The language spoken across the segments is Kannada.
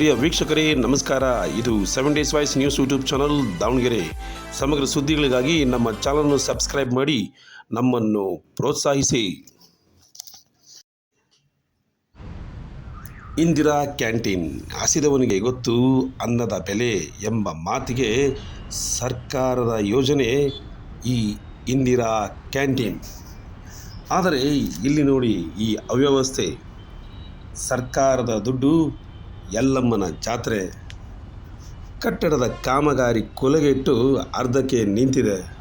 ಪ್ರಿಯ ವೀಕ್ಷಕರೇ, ನಮಸ್ಕಾರ. ಇದು seven days voice news YouTube channel Davanagere. ಸಮಗ್ರ ಸುದ್ದಿಗಳಿಗಾಗಿ ನಮ್ಮ ಚಾನಲ್ನ ಸಬ್ಸ್ಕ್ರೈಬ್ ಮಾಡಿ, ನಮ್ಮನ್ನು ಪ್ರೋತ್ಸಾಹಿಸಿ. ಇಂದಿರಾ ಕ್ಯಾಂಟೀನ್, ಹಸಿದವನಿಗೆ ಗೊತ್ತು, ಅನ್ನದ ಬೆಲೆ ಎಂಬ ಮಾತಿಗೆ ಸರ್ಕಾರದ ಯೋಜನೆ ಈ ಇಂದಿರಾ ಕ್ಯಾಂಟೀನ್. ಆದರೆ ಇಲ್ಲಿ ನೋಡಿ ಈ ಅವ್ಯವಸ್ಥೆ. ಸರ್ಕಾರದ ದುಡ್ಡು ಯಲ್ಲಮ್ಮನ ಜಾತ್ರೆ. ಕಟ್ಟಡದ ಕಾಮಗಾರಿ ಕೊಲೆಗೆಟ್ಟು ಅರ್ಧಕ್ಕೆ ನಿಂತಿದೆ.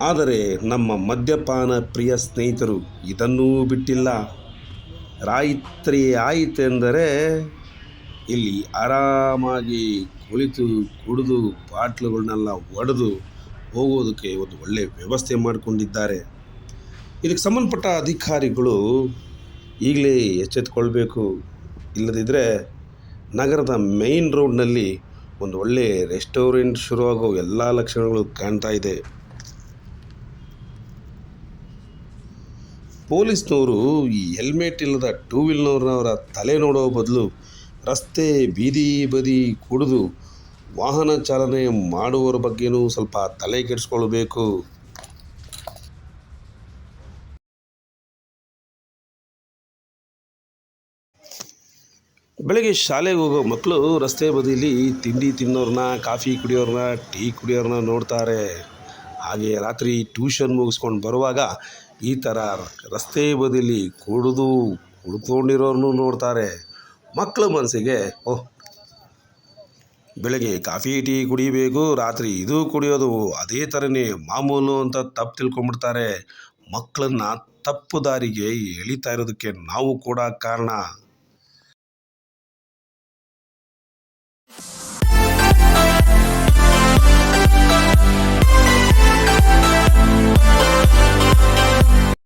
ಆದರೆ ನಮ್ಮ ಮದ್ಯಪಾನ ಪ್ರಿಯ ಸ್ನೇಹಿತರು ಇದನ್ನೂ ಬಿಟ್ಟಿಲ್ಲ. ರಾತ್ರಿ ಆಯಿತೆಂದರೆ ಇಲ್ಲಿ ಆರಾಮಾಗಿ ಕುಳಿತು ಕುಡಿದು ಬಾಟ್ಲುಗಳನ್ನೆಲ್ಲ ಒಡೆದು ಹೋಗೋದಕ್ಕೆ ಒಂದು ಒಳ್ಳೆಯ ವ್ಯವಸ್ಥೆ ಮಾಡಿಕೊಂಡಿದ್ದಾರೆ. ಇದಕ್ಕೆ ಸಂಬಂಧಪಟ್ಟ ಅಧಿಕಾರಿಗಳು ಈಗಲೇ ಎಚ್ಚೆತ್ತುಕೊಳ್ಬೇಕು ಇಲ್ಲದಿದ್ದರೆ ನಗರದ ಮೇಯ್ನ್ ರೋಡ್ನಲ್ಲಿ ಒಂದು ಒಳ್ಳೆ ರೆಸ್ಟೋರೆಂಟ್ ಶುರುವಾಗೋ ಎಲ್ಲ ಲಕ್ಷಣಗಳು ಕಾಣ್ತಾ ಇದೆ. ಪೊಲೀಸ್ನವರು ಈ ಹೆಲ್ಮೆಟ್ ಇಲ್ಲದ ಟೂ ವೀಲ್ನವ್ರನ್ನವರ ತಲೆ ನೋಡೋ ಬದಲು ರಸ್ತೆ ಬೀದಿ ಬದಿ ಕುಡಿದು ವಾಹನ ಚಾಲನೆ ಮಾಡುವವರ ಬಗ್ಗೆಯೂ ಸ್ವಲ್ಪ ತಲೆ ಕೆಡಿಸ್ಕೊಳ್ಬೇಕು. ಬೆಳಗ್ಗೆ ಶಾಲೆಗೆ ಹೋಗೋ ಮಕ್ಕಳು ರಸ್ತೆ ಬದಿಯಲ್ಲಿ ತಿಂಡಿ ತಿನ್ನೋರನ್ನ ಕಾಫಿ ಕುಡಿಯೋರನ್ನ ಟೀ ಕುಡಿಯೋರನ್ನ ನೋಡ್ತಾರೆ. ಹಾಗೆ ರಾತ್ರಿ ಟ್ಯೂಷನ್ ಮುಗಿಸ್ಕೊಂಡು ಬರುವಾಗ ಈ ಥರ ರಸ್ತೆ ಬದಿಯಲ್ಲಿ ಕುಡಿದು ಕುಡ್ಕೊಂಡಿರೋರ್ನು ನೋಡ್ತಾರೆ. ಮಕ್ಕಳ ಮನಸ್ಸಿಗೆ, ಓಹ್, ಬೆಳಗ್ಗೆ ಕಾಫಿ, ಟೀ ಕುಡಿಬೇಕು, ರಾತ್ರಿ ಇದು ಕುಡಿಯೋದು ಅದೇ ಥರನೇ ಮಾಮೂಲು ಅಂತ ತಪ್ಪು ತಿಳ್ಕೊಂಬಿಡ್ತಾರೆ ಮಕ್ಕಳನ್ನ ತಪ್ಪು ದಾರಿಗೆ ಎಳಿತಾ ಇರೋದಕ್ಕೆ ನಾವು ಕೂಡ ಕಾರಣ.